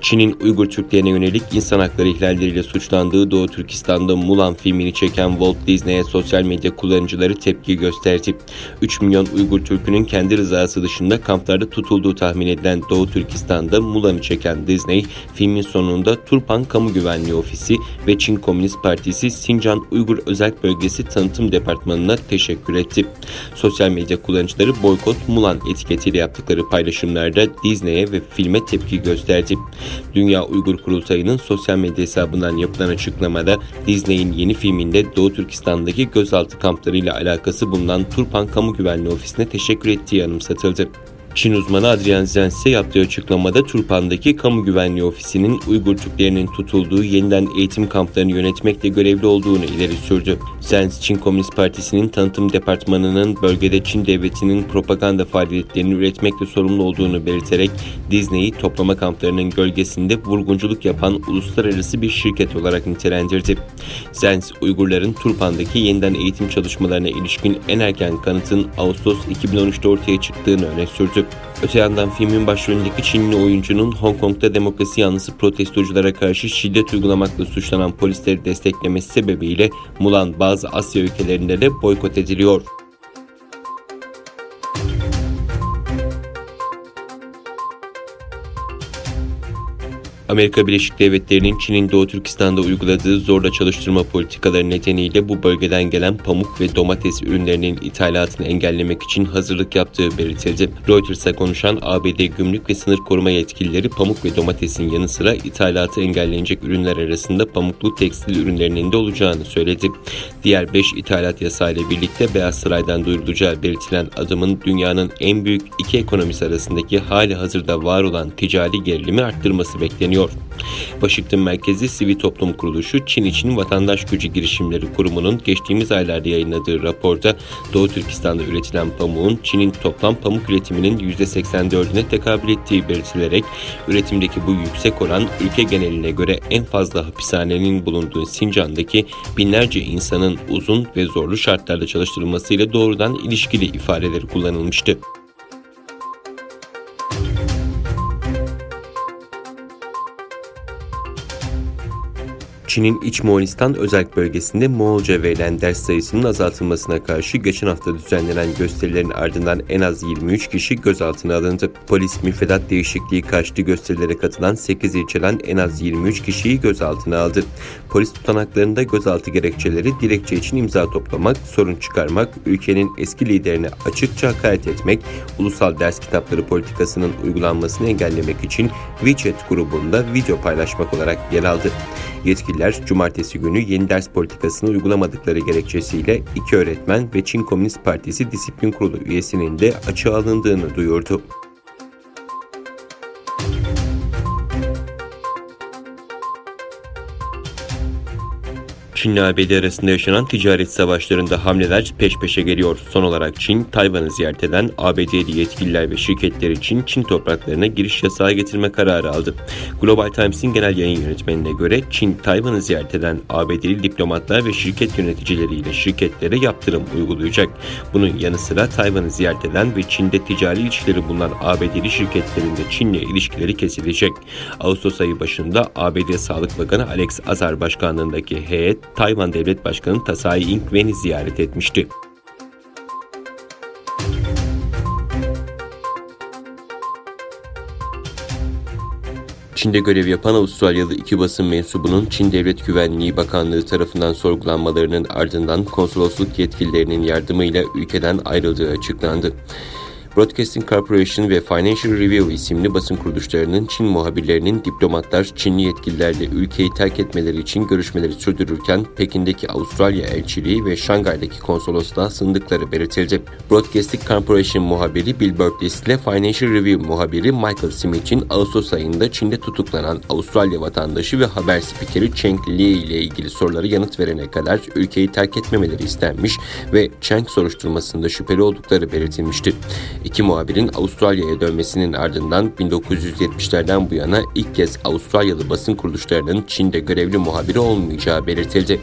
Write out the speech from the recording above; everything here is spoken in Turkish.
Çin'in Uygur Türklerine yönelik insan hakları ihlalleriyle suçlandığı Doğu Türkistan'da Mulan filmini çeken Walt Disney'e sosyal medya kullanıcıları tepki gösterdi. 3 milyon Uygur Türk'ünün kendi rızası dışında kamplarda tutulduğu tahmin edilen Doğu Türkistan'da Mulan'ı çeken Disney, filmin sonunda Turpan Kamu Güvenliği Ofisi ve Çin Komünist Partisi Sincan Uygur Özel Bölgesi Tanıtım Departmanı'na teşekkür etti. Sosyal medya kullanıcıları boykot Mulan etiketiyle yaptıkları paylaşımlarda Disney'e ve filme tepki gösterdi. Dünya Uygur Kurultayı'nın sosyal medya hesabından yapılan açıklamada Disney'in yeni filminde Doğu Türkistan'daki gözaltı kamplarıyla alakası bulunan Turpan Kamu Güvenliği Ofisi'ne teşekkür ettiği anımsatıldı. Çin uzmanı Adrian Zenz ise yaptığı açıklamada Turpan'daki Kamu Güvenliği Ofisi'nin Uygur Türklerinin tutulduğu yeniden eğitim kamplarını yönetmekle görevli olduğunu ileri sürdü. Zenz, Çin Komünist Partisi'nin tanıtım departmanının bölgede Çin devletinin propaganda faaliyetlerini üretmekle sorumlu olduğunu belirterek Disney'i toplama kamplarının gölgesinde vurgunculuk yapan uluslararası bir şirket olarak nitelendirdi. Zenz, Uygurların Turpan'daki yeniden eğitim çalışmalarına ilişkin en erken kanıtın Ağustos 2013'te ortaya çıktığını öne sürdü. Öte yandan filmin başrolündeki Çinli oyuncunun Hong Kong'da demokrasi yanlısı protestoculara karşı şiddet uygulamakla suçlanan polisleri desteklemesi sebebiyle Mulan bazı Asya ülkelerinde de boykot ediliyor. Amerika Birleşik Devletleri'nin Çin'in Doğu Türkistan'da uyguladığı zorla çalıştırma politikaları nedeniyle bu bölgeden gelen pamuk ve domates ürünlerinin ithalatını engellemek için hazırlık yaptığı belirtildi. Reuters'a konuşan ABD Gümrük ve Sınır Koruma yetkilileri pamuk ve domatesin yanı sıra ithalatı engellenecek ürünler arasında pamuklu tekstil ürünlerinin de olacağını söyledi. Diğer 5 ithalat yasayla birlikte Beyaz Saray'dan duyurulacağı belirtilen adımın dünyanın en büyük iki ekonomisi arasındaki hali hazırda var olan ticari gerilimi arttırması bekleniyor. Washington merkezi Sivil Toplum Kuruluşu Çin için Vatandaş Gücü Girişimleri Kurumu'nun geçtiğimiz aylarda yayınladığı raporda Doğu Türkistan'da üretilen pamuğun Çin'in toplam pamuk üretiminin %84'üne tekabül ettiği belirtilerek üretimdeki bu yüksek oran ülke geneline göre en fazla hapishanenin bulunduğu Sincan'daki binlerce insanın uzun ve zorlu şartlarda çalıştırılmasıyla doğrudan ilişkili ifadeleri kullanılmıştı. Çin'in İç Moğolistan özel bölgesinde Moğolca verilen ders sayısının azaltılmasına karşı geçen hafta düzenlenen gösterilerin ardından en az 23 kişi gözaltına alındı. Polis müfredat değişikliği karşıtı gösterilere katılan 8 ilçeden en az 23 kişiyi gözaltına aldı. Polis tutanaklarında gözaltı gerekçeleri dilekçe için imza toplamak, sorun çıkarmak, ülkenin eski liderine açıkça hakaret etmek, ulusal ders kitapları politikasının uygulanmasını engellemek için WeChat grubunda video paylaşmak olarak yer aldı. Yetkililer cumartesi günü yeni ders politikasını uygulamadıkları gerekçesiyle iki öğretmen ve Çin Komünist Partisi Disiplin Kurulu üyesinin de açığa alındığını duyurdu. Çin ABD arasında yaşanan ticaret savaşlarında hamleler peş peşe geliyor. Son olarak Çin, Tayvan'ı ziyaret eden ABD'li yetkililer ve şirketler için Çin topraklarına giriş yasağı getirme kararı aldı. Global Times'in genel yayın yönetmenine göre Çin, Tayvan'ı ziyaret eden ABD'li diplomatlar ve şirket yöneticileriyle şirketlere yaptırım uygulayacak. Bunun yanı sıra Tayvan'ı ziyaret eden ve Çin'de ticari ilişkileri bulunan ABD'li şirketlerin de Çin'le ilişkileri kesilecek. Ağustos ayı başında ABD Sağlık Bakanı Alex Azar başkanlığındaki heyet Tayvan Devlet Başkanı Tsai Ing-wen'i ziyaret etmişti. Çin'de görev yapan Avustralyalı iki basın mensubunun Çin Devlet Güvenliği Bakanlığı tarafından sorgulanmalarının ardından konsolosluk yetkililerinin yardımıyla ülkeden ayrıldığı açıklandı. Broadcasting Corporation ve Financial Review isimli basın kuruluşlarının Çin muhabirlerinin diplomatlar Çinli yetkililerle ülkeyi terk etmeleri için görüşmeleri sürdürürken Pekin'deki Avustralya elçiliği ve Şangay'daki konsolosluğa sındıkları belirtildi. Broadcasting Corporation muhabiri Bill Burtis ile Financial Review muhabiri Michael Smith'in Ağustos ayında Çin'de tutuklanan Avustralya vatandaşı ve haber spikeri Cheng Li ile ilgili soruları yanıt verene kadar ülkeyi terk etmemeleri istenmiş ve Cheng soruşturmasında şüpheli oldukları belirtilmişti. İki muhabirin Avustralya'ya dönmesinin ardından 1970'lerden bu yana ilk kez Avustralyalı basın kuruluşlarının Çin'de görevli muhabiri olmayacağı belirtildi.